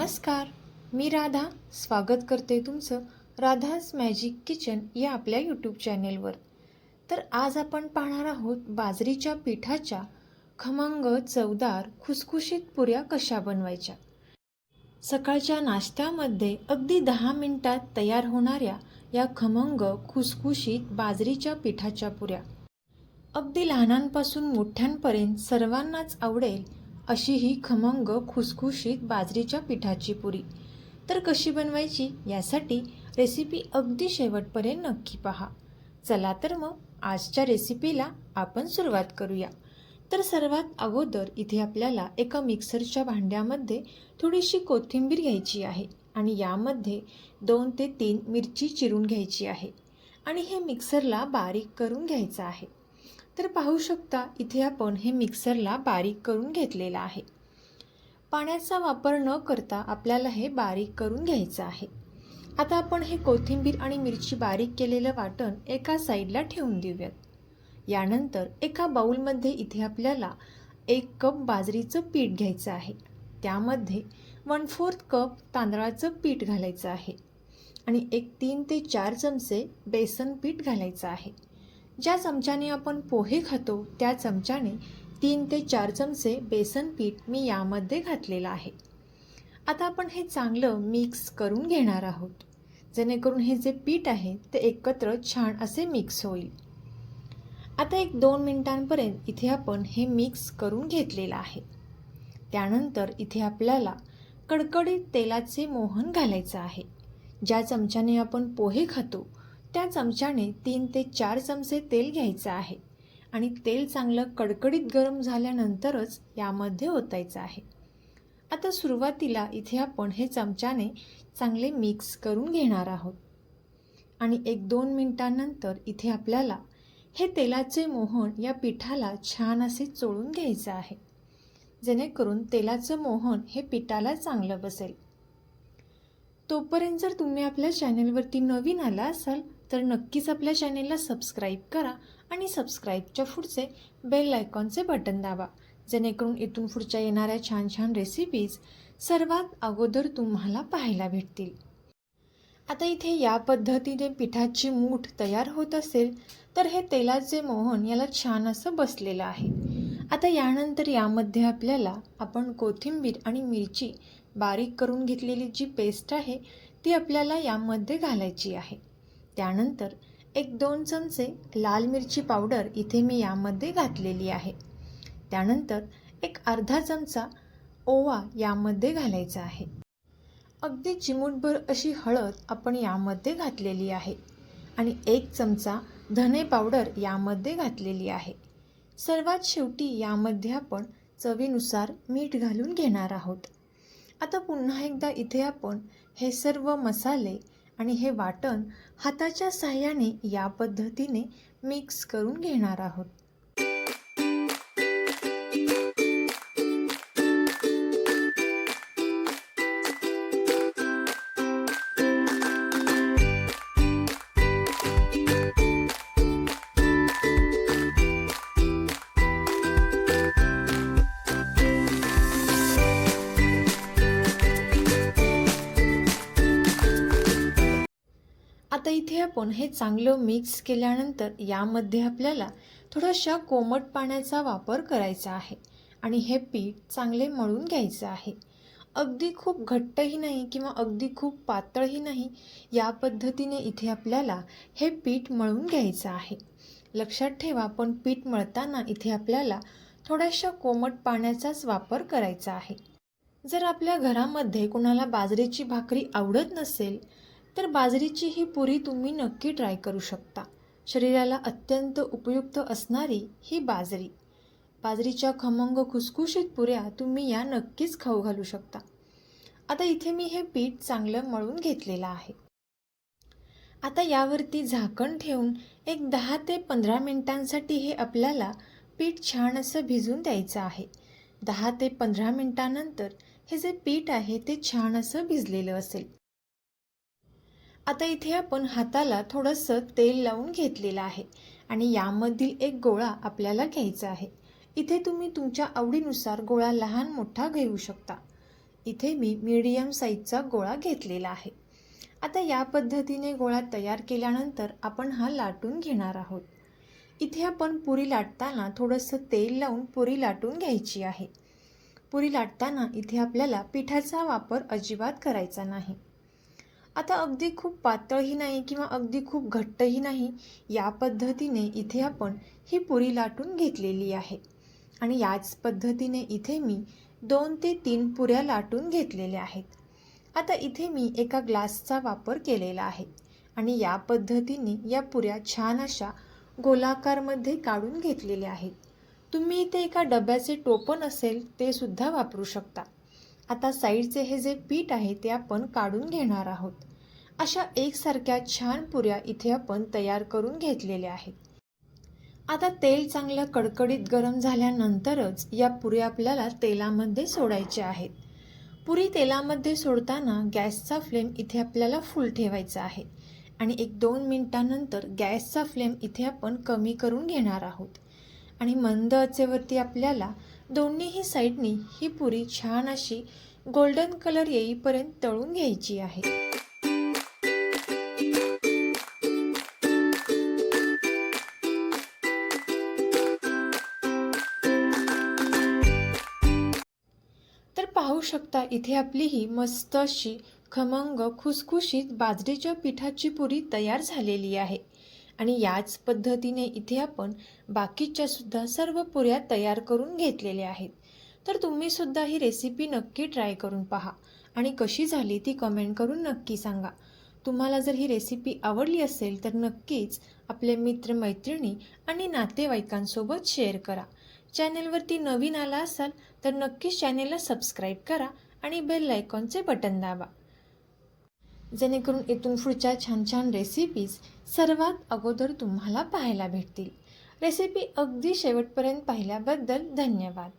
नमस्कार मी राधा. स्वागत करते तुमचं राधाज मॅजिक किचन या आपल्या यूट्यूब चॅनेलवर तर आज आपण पाहणार आहोत बाजरीच्या पिठाच्या खमंग चवदार खुसखुशीत पुऱ्या कशा बनवायच्या? सकाळच्या नाश्त्यामध्ये अगदी दहा मिनिटात तयार होणाऱ्या या खमंग खुसखुशीत बाजरीच्या पिठाच्या पुऱ्या. अगदी लहानांपासून मोठ्यांपर्यंत सर्वांनाच आवडेल अशी ही खमंग खुसखुशीत बाजरीच्या पिठाची पुरी. तर कशी बनवायची यासाठी रेसिपी अगदी शेवटपर्यंत नक्की पहा. चला तर मग आजच्या रेसिपीला आपण सुरुवात करूया. तर सर्वात अगोदर इथे आपल्याला एका मिक्सरच्या भांड्यामध्ये थोडीशी कोथिंबीर घ्यायची आहे आणि यामध्ये दोन ते तीन मिरची चिरून घ्यायची आहे. आणि हे मिक्सरला बारीक करून घ्यायचं आहे. तर पाहू शकता इथे आपण हे मिक्सरला बारीक करून घेतलेलं आहे. पाण्याचा वापर न करता आपल्याला हे बारीक करून घ्यायचं आहे. आता आपण हे कोथिंबीर आणि मिरची बारीक केलेलं वाटण एका साईडला ठेवून देऊयात. यानंतर एका बाऊलमध्ये इथे आपल्याला एक कप बाजरीचं पीठ घ्यायचं आहे. त्यामध्ये वन फोर्थ कप तांदळाचं पीठ घालायचं आहे आणि एक तीन ते चार चमचे बेसन पीठ घालायचं आहे. ज्या चमच्याने आपण पोहे खातो त्या चमच्याने तीन ते चार चमचे बेसन पीठ मी यामध्ये घातलेलं आहे. आता आपण हे चांगलं मिक्स करून घेणार आहोत. जेणेकरून हे जे पीठ आहे ते एकत्र छान असे मिक्स होईल. आता एक दोन मिनिटांपर्यंत इथे आपण हे मिक्स करून घेतलेलं आहे. त्यानंतर इथे आपल्याला कडकडीत तेलाचे मोहन घालायचं आहे. ज्या चमच्याने आपण पोहे खातो त्या चमच्याने तीन ते चार चमचे तेल घ्यायचं आहे आणि तेल चांगलं कडकडीत गरम झाल्यानंतरच यामध्ये ओतायचं आहे. आता सुरुवातीला इथे आपण हे चमच्याने चांगले मिक्स करून घेणार आहोत. आणि एक दोन मिनटानंतर इथे आपल्याला हे तेलाचे मोहन या पिठाला छान असे चोळून घ्यायचं आहे. जेणेकरून तेलाचं मोहन हे पिठाला चांगलं बसेल. तोपर्यंत जर तुम्ही आपल्या चॅनेलवरती नवीन आला असाल तर नक्कीच आपल्या चॅनेलला सबस्क्राईब करा आणि सबस्क्राईबच्या पुढचे बेल आयकॉनचे बटन दाबा जेणेकरून इथून पुढच्या येणाऱ्या छान छान रेसिपीज सर्वात अगोदर तुम्हाला पाहायला भेटतील. आता इथे या पद्धतीने पिठाची मूठ तयार होत असेल तर हे तेलाचे मोहन याला छान असं बसलेलं आहे. आता यानंतर यामध्ये आपल्याला आपण कोथिंबीर आणि मिरची बारीक करून घेतलेली जी पेस्ट आहे ती आपल्याला यामध्ये घालायची आहे. त्यानंतर एक दोन चमचे लाल मिरची पावडर इथे मी यामध्ये घातलेली आहे. त्यानंतर एक अर्धा चमचा ओवा यामध्ये घालायचा आहे. अगदी चिमूटभर अशी हळद आपण यामध्ये घातलेली आहे आणि एक चमचा धने पावडर यामध्ये घातलेली आहे. सर्वात शेवटी यामध्ये आपण चवीनुसार मीठ घालून घेणार आहोत. आता पुन्हा एकदा इथे आपण हे सर्व मसाले आणि हे वाटण हाताच्या साह्याने या पद्धतीने मिक्स करून घेणार आहोत. आता इथे आपण हे चांगलं मिक्स केल्यानंतर यामध्ये आपल्याला थोड्याशा कोमट पाण्याचा वापर करायचा आहे आणि हे पीठ चांगले मळून घ्यायचं आहे. अगदी खूप घट्टही नाही किंवा अगदी खूप पातळही नाही या पद्धतीने इथे आपल्याला हे पीठ मळून घ्यायचं आहे. लक्षात ठेवा पण पीठ मळताना इथे आपल्याला थोड्याशा कोमट पाण्याचाच वापर करायचा आहे. जर आपल्या घरामध्ये कोणाला बाजरीची भाकरी आवडत नसेल तर बाजरीची ही पुरी तुम्ही नक्की ट्राय करू शकता. शरीराला अत्यंत उपयुक्त असणारी ही बाजरी. बाजरीच्या खमंग खुसखुशीत पुऱ्या तुम्ही या नक्कीच खाऊ घालू शकता. आता इथे मी हे पीठ चांगलं मळून घेतलेलं आहे. आता यावरती झाकण ठेवून एक दहा ते पंधरा मिनिटांसाठी हे आपल्याला पीठ छान असं भिजून द्यायचं आहे. दहा ते पंधरा मिनिटानंतर हे जे पीठ आहे ते छान असं भिजलेलं असेल. आता इथे आपण हाताला थोडंसं तेल लावून घेतलेलं आहे आणि यामधील एक गोळा आपल्याला घ्यायचा आहे. इथे तुम्ही तुमच्या आवडीनुसार गोळा लहान मोठा घेऊ शकता. इथे मी मीडियम साईजचा गोळा घेतलेला आहे. आता या पद्धतीने गोळा तयार केल्यानंतर आपण हा लाटून घेणार आहोत. इथे आपण पुरी लाटताना थोडंसं तेल लावून पुरी लाटून घ्यायची आहे. पुरी लाटताना इथे आपल्याला पिठाचा वापर अजिबात करायचा नाही. आता अगदी खूप पातळही नाही किंवा अगदी खूप घट्टही नाही या पद्धतीने इथे आपण ही पुरी लाटून घेतलेली आहे. आणि याच पद्धतीने इथे मी दोन ते तीन पुऱ्या लाटून घेतलेल्या आहेत. आता इथे मी एका ग्लासचा वापर केलेला आहे आणि या पद्धतीने या पुऱ्या छान अशा गोलाकारमध्ये काढून घेतलेल्या आहेत. तुम्ही इथे एका डब्याचे टोपण असेल ते सुद्धा वापरू शकता. आता साईडचे हे जे पीठ आहे ते आपण काढून घेणार आहोत. अशा एकसारख्या छान पुऱ्या इथे आपण तयार करून घेतलेल्या आहेत. आता तेल चांगलं कडकडीत गरम झाल्यानंतरच या पुऱ्या आपल्याला तेलामध्ये सोडायच्या आहेत. पुरी तेलामध्ये सोडताना गॅसचा फ्लेम इथे आपल्याला फुल ठेवायचा आहे आणि एक दोन मिनटानंतर गॅसचा फ्लेम इथे आपण कमी करून घेणार आहोत. आणि मंद आचेवरती आपल्याला दोन्हीही साईडनी ही पुरी छान अशी गोल्डन कलर येईपर्यंत तळून घ्यायची आहे. तर पाहू शकता इथे आपली ही मस्त अशी खमंग खुसखुशीत बाजरीच्या पिठाची पुरी तयार झालेली आहे. आणि याच पद्धतीने इथे आपण बाकीच्या सुद्धा सर्व पुऱ्या तयार करून घेतलेल्या आहेत. तर तुम्ही सुद्धा ही रेसिपी नक्की ट्राय करून पहा आणि कशी झाली ती कमेंट करून नक्की सांगा. तुम्हाला जर ही रेसिपी आवडली असेल तर नक्कीच आपले मित्र मैत्रिणी आणि नातेवाईकांसोबत शेअर करा. चॅनेलवरती नवीन आला असाल तर नक्कीच चॅनेलला सबस्क्राईब करा आणि बेल आयकॉनचे बटन दाबा. जेणेकरून इथून पुढच्या छान छान रेसिपीज सर्वात अगोदर तुम्हाला पाहायला भेटतील. रेसिपी अगदी शेवटपर्यंत पाहिल्याबद्दल धन्यवाद.